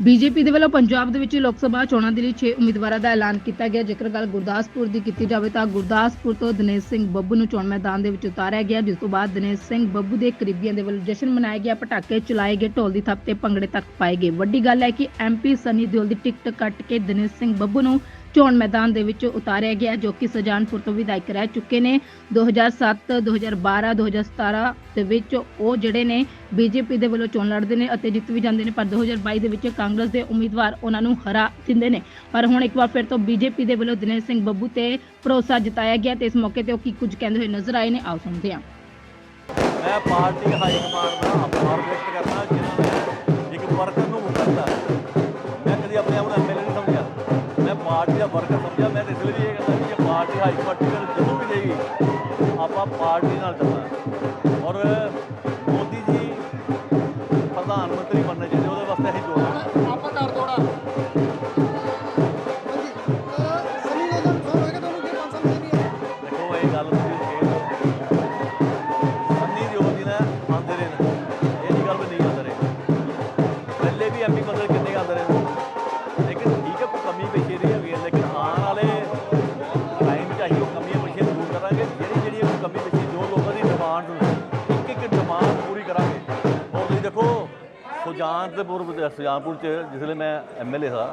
BJP ਦੇ ਵੱਲੋਂ ਪੰਜਾਬ ਦੇ ਵਿੱਚ ਲੋਕ ਸਭਾ ਚੋਣਾਂ ਦੇ ਲਈ 6 ਉਮੀਦਵਾਰਾਂ ਦਾ ਐਲਾਨ ਕੀਤਾ ਗਿਆ। ਜੇਕਰ ਗੱਲ ਗੁਰਦਾਸਪੁਰ ਦੀ ਕੀਤੀ ਜਾਵੇ ਤਾਂ ਗੁਰਦਾਸਪੁਰ ਤੋਂ ਦਿਨੇਸ਼ ਸਿੰਘ ਬੱਬੂ ਨੂੰ ਚੋਣ ਮੈਦਾਨ ਦੇ ਵਿੱਚ ਉਤਾਰਿਆ ਗਿਆ। ਜਿਸ ਤੋਂ ਬਾਅਦ ਦਿਨੇਸ਼ ਸਿੰਘ ਬੱਬੂ ਦੇ ਕਰੀਬੀਆਂ ਦੇ ਵੱਲੋਂ ਜਸ਼ਨ ਮਨਾਇਆ ਗਿਆ ਪਟਾਕੇ ਚਲਾਏ ਗਏ। ਢੋਲ ਦੀ ਥੱਪ ਤੇ ਭੰਗੜੇ ਤੱਕ ਪਾਏ ਗਏ। ਵੱਡੀ ਗੱਲ ਹੈ ਕਿ ਐਮਪੀ ਸਨੀ ਦਿਓਲ ਦੀ ਟਿਕਟ ਕੱਟ ਕੇ ਦਿਨੇਸ਼ ਸਿੰਘ ਬੱਬੂ ਨੂੰ ਚੋਣ ਮੈਦਾਨ ਦੇ ਵਿੱਚ ਉਤਾਰਿਆ ਗਿਆ, ਜੋ ਕਿ ਸਜਾਨਪੁਰ ਤੋਂ ਵਿਧਾਇਕ ਰਹਿ ਚੁੱਕੇ ਨੇ। 2007 2012 2017 ਦੇ ਵਿੱਚ ਉਹ ਜਿਹੜੇ ਨੇ ਬੀਜੇਪੀ ਦੇ ਵੱਲੋਂ ਚੋਣ ਲੜਦੇ ਨੇ ਅਤੇ ਜਿੱਤ ਵੀ ਜਾਂਦੇ ਨੇ, ਪਰ 2022 ਦੇ ਵਿੱਚ ਕਾਂਗਰਸ ਦੇ ਉਮੀਦਵਾਰ ਉਹਨਾਂ ਨੂੰ ਹਰਾ ਦਿੰਦੇ ਨੇ। ਪਰ ਹੁਣ ਇੱਕ ਵਾਰ ਫਿਰ ਤੋਂ ਬੀਜੇਪੀ ਦੇ ਵੱਲੋਂ ਦਿਨੇਸ਼ ਸਿੰਘ ਬੱਬੂ ਤੇ ਭਰੋਸਾ ਜਤਾਇਆ ਗਿਆ ਤੇ ਇਸ ਮੌਕੇ ਤੇ ਉਹ ਕੀ ਕੁਝ ਕਹਿੰਦੇ ਹੋਏ ਨਜ਼ਰ ਆਏ ਨੇ, ਆਓ ਸੁਣਦੇ ਹਾਂ। ਮੈਂ ਪਾਰਟੀ ਹਾਈ ਕਮਾਂਡ ਦਾ ਆਭਾਰ ਵਿਅਕਤ ਕਰਨਾ ਵਰਕਰ ਸਮਝਿਆ ਮੈਂ ਇਸ ਲਈ ਵੀ ਇਹ ਕਹਿੰਦਾ ਕਿ ਪਾਰਟੀ ਹਾਈ ਕਮਾਂਡ ਟਿਕਟ ਜਦੋਂ ਵੀ ਦੇਗੀ ਆਪਾਂ ਪਾਰਟੀ ਨਾਲ ਚੱਲਣਾ। ਔਰ ਮੋਦੀ ਜੀ ਪ੍ਰਧਾਨ ਮੰਤਰੀ ਬਣਨੇ ਚਾਹੀਦੇ ਉਹਦੇ ਵਾਸਤੇ ਅਸੀਂ ਜੋੜਨਾ ਆਪਾਂ ਕਰ ਦੋੜਾ। ਹਾਂਜੀ ਅਹ ਸਨੀ ਸੁਜਾਨਪੁਰ ਸੁਜਾਨਪੁਰ 'ਚ ਜਿਸ ਵੇਲੇ ਮੈਂ ਐਮਐਲਏ ਸਾਂ,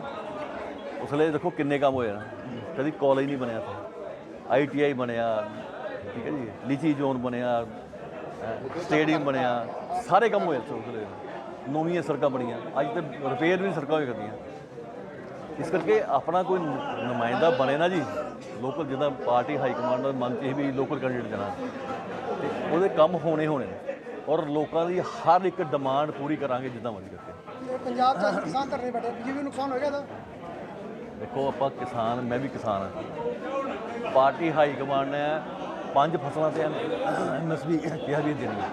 ਉਸ ਵੇਲੇ ਦੇਖੋ ਕਿੰਨੇ ਕੰਮ ਹੋਏ ਨਾ ਕਦੀ ਕਾਲਜ ਨਹੀਂ ਬਣਿਆ ਸੀ। ਆਈਟੀਆਈ ਬਣਿਆ, ਠੀਕ ਹੈ ਜੀ, ਲੀਚੀ ਜ਼ੋਨ ਬਣਿਆ ਸਟੇਡੀਅਮ ਬਣਿਆ, ਸਾਰੇ ਕੰਮ ਹੋਏ ਉਸ ਵੇਲੇ। ਨਵੀਆਂ ਸੜਕਾਂ ਬਣੀਆਂ, ਅੱਜ ਤੇ ਰਿਪੇਅਰ ਵੀ ਸੜਕਾਂ ਹੋਈ ਕਰਦੀਆਂ। ਇਸ ਕਰਕੇ ਆਪਣਾ ਕੋਈ ਨੁਮਾਇੰਦਾ ਬਣੇ ਨਾ ਜੀ। ਲੋਕਲ ਜਿੱਦਾਂ ਪਾਰਟੀ ਹਾਈ ਕਮਾਂਡ ਦਾ ਮਨ ਚ ਵੀ ਲੋਕਲ ਕੈਂਡੀਡੇਟ ਜਾਣਾ। ਤੇ ਉਹਦੇ ਕੰਮ ਹੋਣੇ ਹੋਣੇ ਔਰ ਲੋਕਾਂ ਦੀ ਹਰ ਇੱਕ ਡਿਮਾਂਡ ਪੂਰੀ ਕਰਾਂਗੇ ਜਿੱਦਾਂ ਮਰਜ਼ੀ ਕਰਕੇ। ਪੰਜਾਬ ਚ ਕਿਸਾਨ ਧਰਨੇ ਬੈਠੇ ਬੀਜੇਪੀ ਨੂੰ ਨੁਕਸਾਨ ਹੋਏਗਾ ਤਾਂ ਦੇਖੋ ਆਪਾਂ ਕਿਸਾਨ ਮੈਂ ਵੀ ਕਿਸਾਨ ਹਾਂ। ਪਾਰਟੀ ਹਾਈ ਕਮਾਂਡ ਨੇ ਪੰਜ ਫਸਲਾਂ ਤੇ ਐਮਐਸਪੀ ਕਿਹਾ ਵੀ ਦੇਣੀ ਹੈ।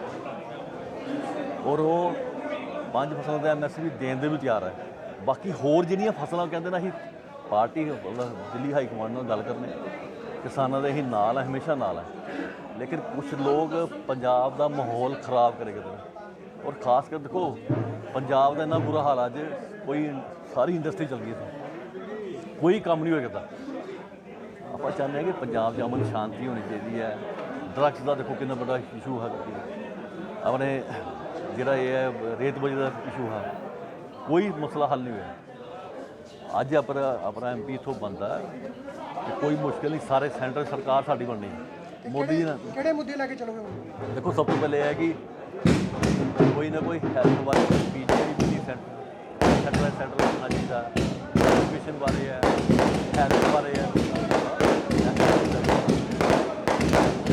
ਔਰ ਉਹ ਪੰਜ ਫਸਲਾਂ ਤੇ ਐਮਐਸਪੀ ਦੇਣ ਦੇ ਵੀ ਤਿਆਰ ਹੈ। ਬਾਕੀ ਹੋਰ ਜਿਹੜੀਆਂ ਫਸਲਾਂ ਕਹਿੰਦੇ ਨੇ ਅਸੀਂ ਪਾਰਟੀ ਦਿੱਲੀ ਹਾਈ ਕਮਾਂਡ ਨਾਲ ਗੱਲ ਕਰਨੇ ਕਿਸਾਨਾਂ ਦੇ ਹੀ ਨਾਲ ਹੈ ਹਮੇਸ਼ਾ ਨਾਲ ਹੈ ਲੇਕਿਨ ਕੁਝ ਲੋਕ ਪੰਜਾਬ ਦਾ ਮਾਹੌਲ ਖਰਾਬ ਕਰੇ ਕਰਦੇ ਨੇ ਔਰ ਖਾਸ ਕਰ ਦੇਖੋ, ਪੰਜਾਬ ਦਾ ਇੰਨਾ ਬੁਰਾ ਹਾਲ ਅੱਜ ਕੋਈ ਸਾਰੀ ਇੰਡਸਟਰੀ ਚੱਲ ਗਈ ਸੀ ਕੋਈ ਕੰਮ ਨਹੀਂ ਹੋਇਆ ਕਰਦਾ ਆਪਾਂ ਚਾਹੁੰਦੇ ਹਾਂ ਕਿ ਪੰਜਾਬ 'ਚ ਅਮਨ ਸ਼ਾਂਤੀ ਹੋਣੀ ਚਾਹੀਦੀ ਹੈ। ਡਰੱਗਸ ਦਾ ਦੇਖੋ ਕਿੰਨਾ ਵੱਡਾ ਇਸ਼ੂ ਹੈ। ਆਪਣੇ ਜਿਹੜਾ ਇਹ ਹੈ, ਰੇਤ ਬਜੇ ਦਾ ਇਸ਼ੂ ਹੈ। ਕੋਈ ਮਸਲਾ ਹੱਲ ਨਹੀਂ ਹੋਇਆ। ਅੱਜ ਆਪਣਾ ਆਪਣਾ ਐਮਪੀ ਇਥੋਂ ਬੰਦਾ ਕੋਈ ਮੁਸ਼ਕਿਲ ਨਹੀਂ ਸਾਰੇ ਸੈਂਟਰ ਸਰਕਾਰ ਸਾਡੀ ਬਣਨੀ ਹੈ। ਮੋਦੀ ਜੀ ਨਾਲ ਕਿਹੜੇ ਮੁੱਦੇ ਲੈ ਕੇ ਚੱਲੋਗੇ ਹੁਣ? ਦੇਖੋ ਸਭ ਤੋਂ ਪਹਿਲੇ ਇਹ ਹੈ ਕਿ ਕੋਈ ਨਾ ਕੋਈ ਹੈਲਥ ਬਾਰੇ ਬੀਜੇਪੀ ਦੀ ਸੈਂਟਰ ਸੈਂਟਰ ਸੈਂਟਰ ਹੋਣਾ ਚਾਹੀਦਾ ਐਜੂਕੇਸ਼ਨ ਬਾਰੇ ਹੈ ਹੈਲਥ ਬਾਰੇ ਹੈ